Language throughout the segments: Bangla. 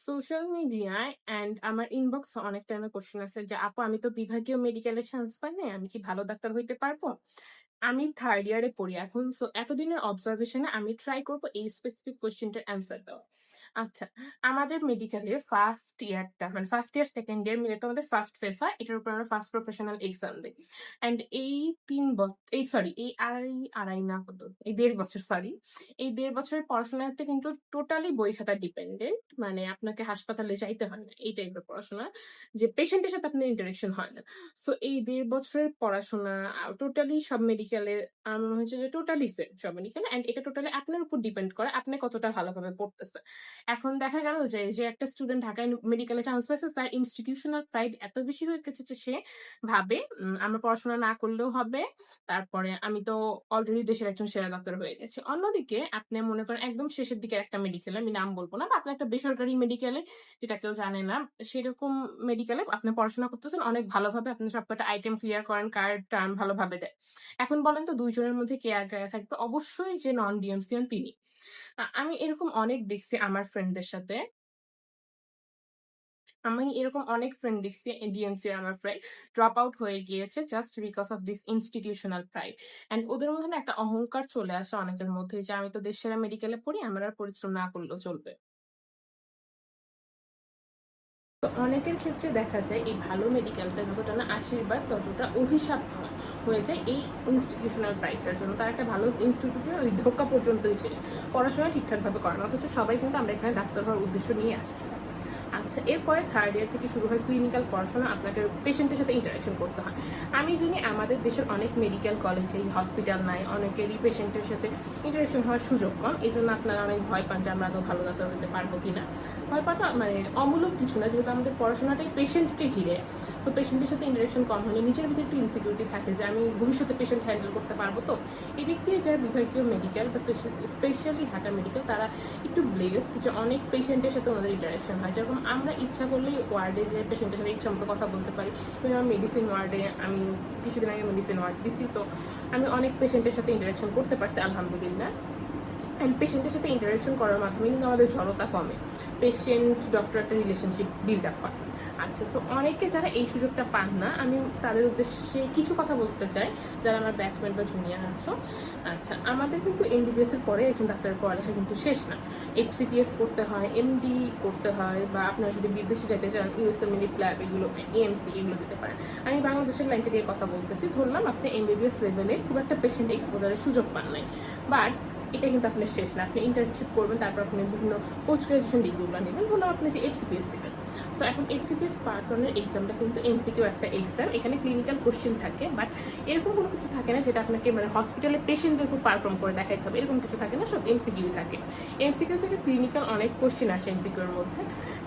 সোশ্যাল মিডিয়ায় অ্যান্ড আমার ইনবক্স অনেক টাইমে কোশ্চেন আছে যে, "আপু আমি তো বিভাগীয় মেডিকেলে চান্স পাই নাই। আমি কি ভালো ডাক্তার হইতে পারব?" আমি থার্ড ইয়ারে পড়ি এখন। সো এতদিনের অবজারভেশনে আমি ট্রাই করব এই স্পেসিফিক কোয়েশ্চেনটার অ্যান্সার দেওয়া। আচ্ছা, আমাদের মেডিকেলে ফার্স্ট ইয়ারটা মানে ফার্স্ট ইয়ার, সেকেন্ড ইয়ার মিলে তো আমাদের ফার্স্ট ফেজ হয়। এটার উপর আমরা ফার্স্ট প্রফেশনাল এক্সাম দেই। অ্যান্ড এই ৩ ব এই সরি এই আড়াই, আড়াই না কত? এই ১.৫ বছর সরি। এই ১.৫ বছরের পড়াশোনাটা কিন্তু টোটালি বই খাতা ডিপেন্ডেন্ট। মানে আপনাকে হাসপাতালে যাইতে হয় না। এই টাইপের পড়াশোনা। যে পেশেন্টের সাথে আপনার ইন্টারেকশন হয় না। সো এই দেড় বছরের পড়াশোনা টোটালি সব মেডিকেলে আমার মনে হচ্ছে যে টোটালি সেম সব মেডিকেলে অ্যান্ড এটা টোটালি আপনার উপর ডিপেন্ড করে আপনি কতটা ভালোভাবে পড়তেছেন। এখন দেখা গেল যে, যে একটা স্টুডেন্ট ঢাকায় মেডিকেলে চান্স পাইছে তার ইনস্টিটিউশনাল প্রাইড এত বেশি হয়ে গেছে যে সে ভাবে আমার পড়াশোনা না করলেও হবে। তারপরে আমি তো অলরেডি দেশের একজন সেরা ডাক্তার হয়ে গেছি। অন্যদিকে আপনি মনে করেন একদম শেষের দিকের একটা মেডিকেলে, আমি নাম বলব না বা আপনি একটা বেসরকারি মেডিকেলে যেটা কেউ জানে না, সেরকম মেডিকেলে আপনি পড়াশোনা করতেছেন অনেক ভালোভাবে আপনি সবকটা আইটেম ক্লিয়ার করেন, কার্ড টার্ম ভালোভাবে দেয়। এখন বলেন তো দুইজনের মধ্যে কে আগায়া থাকবে? অবশ্যই যে নন ডিএমসিয়ান তিনি। আমি এরকম অনেক দেখছি আমার ফ্রেন্ডদের সাথে। আমি এরকম অনেক ফ্রেন্ড দেখছি ডিএনসি আমার ফ্রেন্ড ড্রপ আউট হয়ে গিয়েছে just because of this institutional pride. And ওদের মধ্যে একটা অহংকার চলে আসে অনেকের মধ্যে যে আমি তো দেশ সেরা মেডিকেলে পড়ি, আমার আর পরিশ্রম না করলেও চলবে। তো অনেকের ক্ষেত্রে দেখা যায় এই ভালো মেডিকেলটা যতটা না আশীর্বাদ, ততটা অভিশাপ হয়ে যায় এই ইনস্টিটিউশনাল প্রাইডটার জন্য। তার একটা ভালো ইনস্টিটিউটে ওই ধোকা পর্যন্তই শেষ। পড়াশোনা ঠিকঠাকভাবে করে না। অথচ সবাই কিন্তু আমরা এখানে ডাক্তার হওয়ার উদ্দেশ্য নিয়ে আসছি। আচ্ছা এরপরে থার্ড ইয়ার থেকে শুরু হয় ক্লিনিক্যাল পড়াশোনা। আপনাকে পেশেন্টের সাথে ইন্টারেকশন করতে হয়। আমি জানি আমাদের দেশের অনেক মেডিকেল কলেজেই হসপিটাল নাই। অনেকেরই পেশেন্টের সাথে ইন্টারেকশন হওয়ার সুযোগ কম। এই জন্য আপনারা অনেক ভয় পান যে আমরা আদৌ ভালো ডাক্তার হতে পারব কি না ভয় পাওয়াটা মানে অমূলক কিছু না, যেহেতু আমাদের পড়াশোনাটাই পেশেন্টকে ঘিরে। সো পেশেন্টের সাথে ইন্টারেকশন কম হলে নিজের ভিতরে একটু ইনসিকিউরিটি থাকে যে আমি ভবিষ্যতে পেশেন্ট হ্যান্ডেল করতে পারব তো। এদিক দিয়ে যারা বিভাগীয় মেডিকেল বা স্পেশা স্পেশালি ঢাকা মেডিকেল তারা একটু ব্লেসড যে অনেক পেশেন্টের সাথে ওনাদের ইন্টারেকশন হয়। যেরকম আমরা ইচ্ছা করলেই ওয়ার্ডে যে পেশেন্টের সাথে ইচ্ছা মতো কথা বলতে পারি। আমার মেডিসিন ওয়ার্ডে আমি কিছুদিন আগে মেডিসিন ওয়ার্ড দিছি। তো আমি অনেক পেশেন্টের সাথে ইন্টারাকশন করতে পারছি, আলহামদুলিল্লাহ। অ্যান্ড পেশেন্টের সাথে ইন্টারাকশন করার মাধ্যমে কিন্তু আমাদের জড়তা কমে। পেশেন্ট ডক্টর একটা রিলেশনশিপ বিল্ড আপ হয়। আচ্ছা তো অনেকে যারা এই সুযোগটা পান না, আমি তাদের উদ্দেশ্যে কিছু কথা বলতে চাই, যারা আমার ব্যাচমেট বা জুনিয়র আছো। আচ্ছা আমাদের কিন্তু এমবিবিএস এর পরে একজন ডাক্তারের পড়ালেখা কিন্তু শেষ না। এফসিপিএস করতে হয়, এমডি করতে হয় বা আপনারা যদি বিদেশে যেতে চান ইউএসএ মিনিট ল্যাব এগুলো এএমসি এগুলো দিতে পারেন। আমি বাংলাদেশের লাইন থেকে কথা বলতেছি। ধরলাম আপনি এমবিবিএস লেভেলে খুব একটা পেশেন্ট এক্সপোজারের সুযোগ পান নাই। বাট এটা কিন্তু আপনার শেষ না। আপনি ইন্টার্নশিপ করবেন তারপর আপনি বিভিন্ন পোস্ট গ্র্যাজুয়েশন ডিগ্রিগুলো নেবেন ধরলাম আপনি যে এফসিপিএস দিবেন। সো এখন এফসিপিএস পার্ট 1 এর এক্সামটা কিন্তু এমসিকিউ একটা এক্সাম। এখানে ক্লিনিক্যাল কোয়েশ্চেন থাকে। বাট এরকম কোনো কিছু থাকে না যেটা আপনাকে মানে হসপিটালে পেশেন্টের উপর পারফর্ম করে দেখাইতে হবে। এরকম কিছু থাকে না। সব এমসিকিউ থাকে। এমসিকিউ থেকে ক্লিনিক্যাল অনেক কোয়েশ্চেন আসে এমসিকিউ এর মধ্যে।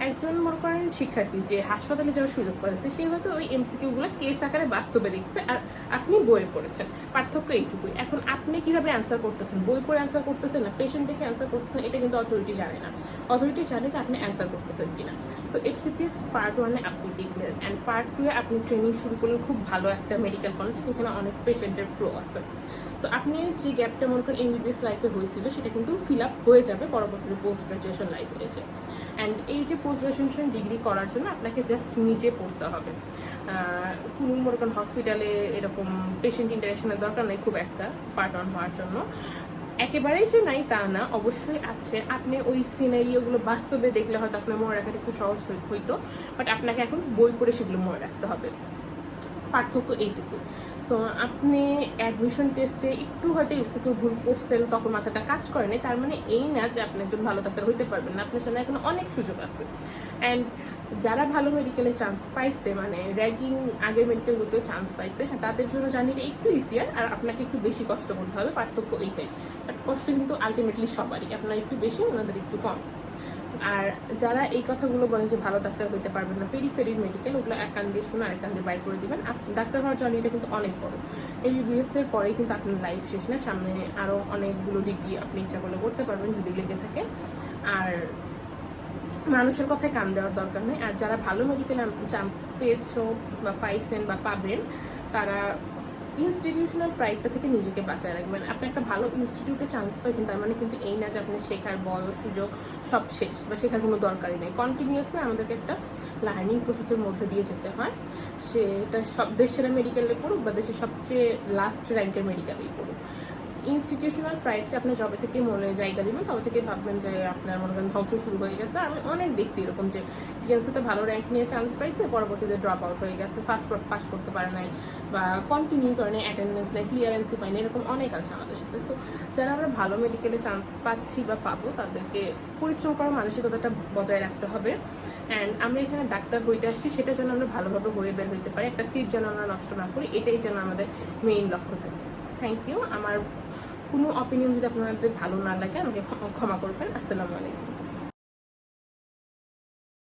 একজন মনে করেন শিক্ষার্থী যে হাসপাতালে যাওয়ার সুযোগ পাচ্ছে সে হয়তো ওই এমসিকিউ গুলো কেস আকারে বাস্তবে দেখছে, আর আপনি বইয়ে পড়েছেন। পার্থক্য এইটুকুই। এখন আপনি কীভাবে অ্যান্সার করতেছেন? বই পড়ে অ্যান্সার করতেছেন না পেশেন্ট দেখে অ্যান্সার করতেছেন এটা কিন্তু অথরিটি জানে না। অথরিটি জানে যে আপনি অ্যান্সার করতেছেন কিনা। সো এফসিপিএস পার্ট 1 এ আপনি দেখলেন অ্যান্ড পার্ট টুয়ে আপনি ট্রেনিং শুরু করলেন খুব ভালো একটা মেডিকেল কলেজ যেখানে অনেক পেশেন্টের ফ্লো আছে। সো আপনি যে গ্যাপটা মনে করেন এমবিবিএস লাইফে হয়েছিল, সেটা কিন্তু ফিল আপ হয়ে যাবে পরবর্তীতে পোস্ট গ্রাজুয়েশন লাইফে এসে। অ্যান্ড এই যে পোস্ট গ্রাজুয়েশন ডিগ্রি করার জন্য আপনাকে জাস্ট নিজে পড়তে হবে। কোনো মনে করেন হসপিটালে এরকম পেশেন্ট ইন্টারেকশনের দরকার নেই, খুব একটা পার্ট 1 হওয়ার জন্য। একেবারেই যে নাই তা না, অবশ্যই আছে। আপনি ওই সিনারিওগুলো বাস্তবে দেখলে হয়তো আপনার মনে রাখাটা একটু সহজ হইতো। বাট আপনাকে এখন বই পড়ে সেগুলো মনে রাখতে হবে। পার্থক্য এইটুকুই। সো আপনি অ্যাডমিশন টেস্টে একটু হয়তো এমসিকিউ ভুল করছেন তখন মাথাটা কাজ করেনি তার মানে এই না যে আপনি একজন ভালো ডাক্তার হইতে পারবেন না। আপনার সামনে এখন অনেক সুযোগ আছে। অ্যান্ড যারা ভালো মেডিকেলে চান্স পাইছে মানে র‍্যাগিং আগের মেডিকেলগুলোতেও চান্স পাইছে, হ্যাঁ তাদের জন্য জার্নিটা একটু ইজিয়ার আর আপনাকে একটু বেশি কষ্ট করতে হবে। পার্থক্য এইটাই। বাট কষ্ট কিন্তু আল্টিমেটলি সবারই। আপনার একটু বেশি ওনাদের একটু কম। আর যারা এই কথাগুলো বলে যে ভালো ডাক্তার হইতে পারবেন না, পেরিফেরি মেডিকেল ওগুলো এক কান দিয়ে শুনে আরেক কান দিয়ে বাইর করে দিবেন। ডাক্তার হওয়ার জার্নিটা কিন্তু অনেক বড়। এমবিবিএস এর পরেই কিন্তু আপনার লাইফ শেষ না। সামনে আরও অনেকগুলো ডিগ্রি আপনি ইচ্ছা করলে করতে পারবেন যদি লেগে থাকে। আর মানুষের কথায় কান দেওয়ার দরকার নেই। আর যারা ভালো মেডিকেল চান্স পেয়েছ বা পাইছেন বা পাবেন তারা ইনস্টিটিউশনাল প্রাইডটা থেকে নিজেকে বাঁচায় রাখবেন আপনি একটা ভালো ইনস্টিটিউটে চান্স পাইছেন, তার মানে কিন্তু এই না যে আপনি শেখার বয়স, সুযোগ সব শেষ বা শেখার কোনো দরকারই নেই। কন্টিনিউয়াসলি আমাদেরকে একটা লার্নিং প্রসেসের মধ্যে দিয়ে যেতে হয়। সেটা সব দেশের মেডিকেলে পড়ুক বা দেশের সবচেয়ে লাস্ট র্যাঙ্কের মেডিকেলেই পড়ুক। ইনস্টিটিউশনাল প্রাইডকে আপনি যবে থেকে মনে জায়গা দিবেন, তবে থেকে ভাববেন যে আপনার মনে করেন ধ্বংস শুরু হয়ে গেছে। আমি অনেক দেখছি এরকম যে ডিএমসিতে ভালো র্যাঙ্ক নিয়ে চান্স পাইছে, পরবর্তীতে ড্রপ আউট হয়ে গেছে ফার্স্ট পাস করতে পারে নাই, বা কন্টিনিউ করে নাই অ্যাটেন্ডেন্স নাই ক্লিয়ারেন্সই পায়নি এরকম অনেক আছে আমাদের সাথে। সো যারা আমরা ভালো মেডিকেলে চান্স পাচ্ছি বা পাবো, তাদেরকে পরিশ্রম করার মানসিকতাটা বজায় রাখতে হবে। অ্যান্ড আমরা এখানে ডাক্তার হইতে আসছি, সেটা যেন আমরা ভালোভাবে হয়ে বের হইতে পারি, একটা সিট যেন আমরা নষ্ট না করি, এটাই যেন আমাদের মেইন লক্ষ্য থাকে। থ্যাংক ইউ আমার কোনো অপিনিয়ন যদি আপনাদের ভালো না লাগে আমাকে ক্ষমা করবেন। আসসালামু আলাইকুম।